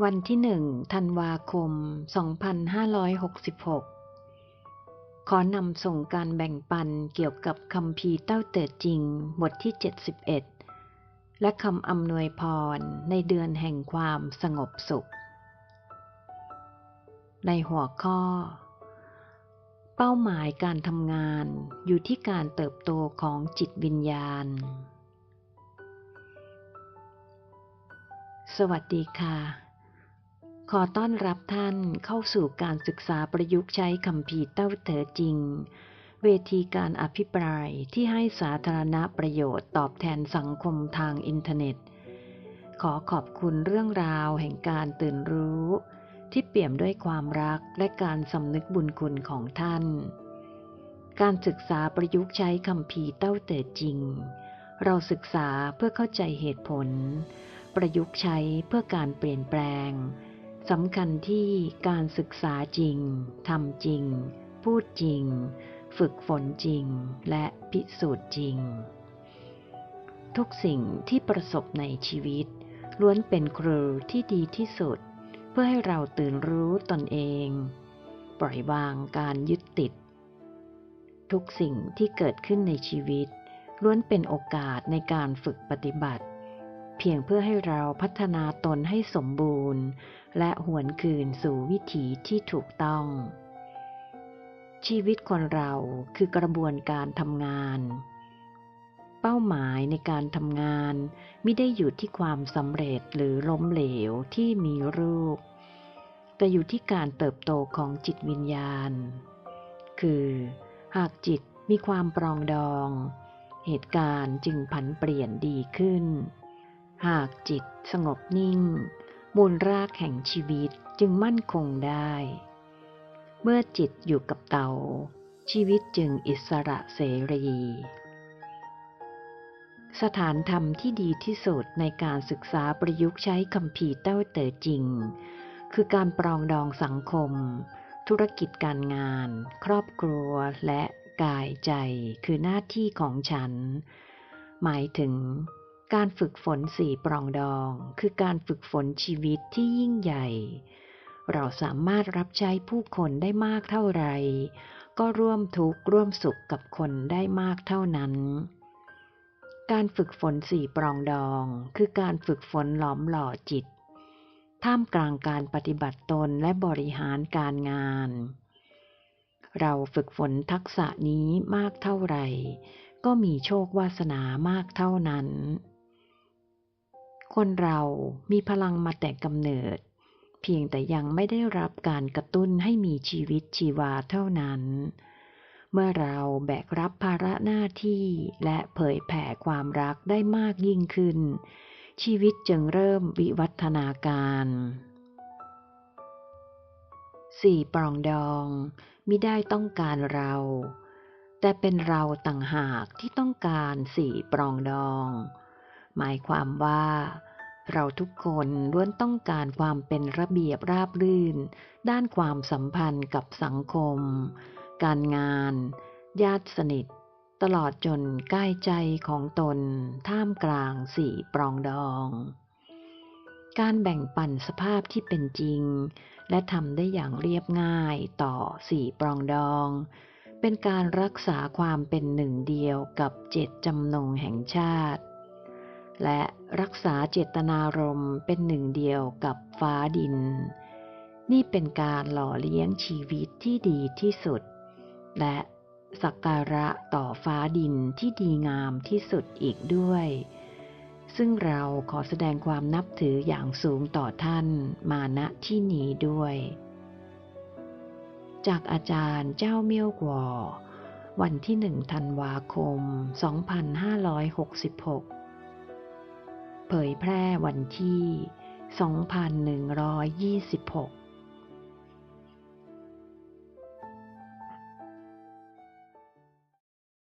วันที่หนึ่งธันวาคม 2566 ขอนำส่งการแบ่งปันเกี่ยวกับคำพีเต้าเติดจริง บทที่ 71 และคำอำนวยพรในเดือนแห่งความสงบสุข ในหัวข้อ เป้าหมายการทำงานอยู่ที่การเติบโตของจิตวิญญาณ สวัสดีค่ะ ขอต้อนรับท่านเข้าสู่การศึกษาประยุกต์ใช้คำพีเต้าเถอจริง เวทีการอภิปรายที่ให้สาธารณประโยชน์ตอบแทนสังคมทางอินเทอร์เน็ต ขอขอบคุณเรื่องราวแห่งการตื่นรู้ ที่เปี่ยมด้วยความรักและการสำนึกบุญคุณของท่าน การศึกษาประยุกต์ใช้คำพีเต้าเตอจริง เราศึกษาเพื่อเข้าใจเหตุผล ประยุกต์ใช้เพื่อการเปลี่ยนแปลง สำคัญที่การศึกษาจริง ทำจริง พูดจริง ฝึกฝนจริง และพิสูจน์จริง ทุกสิ่งที่ประสบในชีวิต ล้วนเป็นครูที่ดีที่สุด เพื่อให้เราตื่นรู้ตนเอง ปล่อยวางการยึดติด ทุกสิ่งที่เกิดขึ้นในชีวิต ล้วนเป็นโอกาสในการฝึกปฏิบัติ พียงเพื่อให้เราพัฒนาตนให้สมบูรณ์ และหวนคืนสู่วิถีที่ถูกต้อง ชีวิตคนเราคือกระบวนการทำงาน เป้าหมายในการทำงานไม่ได้อยู่ที่ความสำเร็จหรือล้มเหลวที่มีรูป แต่อยู่ที่การเติบโตของจิตวิญญาณ คือหากจิตมีความปรองดอง เหตุการณ์จึงผันเปลี่ยนดีขึ้น หากจิตสงบนิ่ง มูลรากแห่งชีวิตจึงมั่นคงได้ เมื่อจิตอยู่กับเตา ชีวิตจึงอิสระเสรี สถานธรรมที่ดีที่สุดในการศึกษาประยุกต์ใช้คำพีเต้าเต๋อจริง คือการปรองดองสังคม ธุรกิจการงาน ครอบครัวและกายใจคือหน้าที่ของฉัน หมายถึง การฝึกฝนสี่ปรองดอง คือการฝึกฝนชีวิตที่ยิ่งใหญ่ เราสามารถรับใช้ผู้คนได้มากเท่าไร ก็ร่วมทุกข์ร่วมสุขกับคนได้มากเท่านั้น การฝึกฝนสี่ปรองดอง คือการฝึกฝนหลอมหล่อจิต ท่ามกลางการปฏิบัติตนและบริหารการงาน เราฝึกฝนทักษะนี้มากเท่าไหร่ก็มีโชควาสนามากเท่านั้น คนเรามีพลังมาแต่กำเนิด เพียงแต่ยังไม่ได้รับการกระตุ้นให้มีชีวิตชีวาเท่านั้น เมื่อเราแบกรับภาระหน้าที่และเผยแผ่ความรักได้มากยิ่งขึ้น ชีวิตจึงเริ่มวิวัฒนาการสี่ปรองดองมิได้ต้องการเรา แต่เป็นเราต่างหากที่ต้องการสี่ปรองดอง หมายความว่า เราทุกคนล้วนต้องการความเป็นระเบียบราบรื่น ด้านความสัมพันธ์กับสังคม การงาน ญาติสนิท ตลอดจนใกล้ใจของตน ท่ามกลางสี่ปรองดอง การแบ่งปันสภาพที่เป็นจริง และทำได้อย่างเรียบง่ายต่อสี่ปรองดองเป็นการรักษาความเป็นหนึ่งเดียวกับเจตจำนงแห่งชาติ และรักษาเจตนารมณ์เป็นหนึ่งเดียวกับฟ้าดิน นี่เป็นการหล่อเลี้ยงชีวิตที่ดีที่สุด และสักการะต่อฟ้าดินที่ดีงามที่สุดอีกด้วย ซึ่งเราขอแสดงความนับถืออย่างสูงต่อท่านมาณที่นี้ด้วย จากอาจารย์เจ้าเมี่ยวกวอวันที่หนึ่งธันวาคม 2566 เผยแพร่วันที่ 2126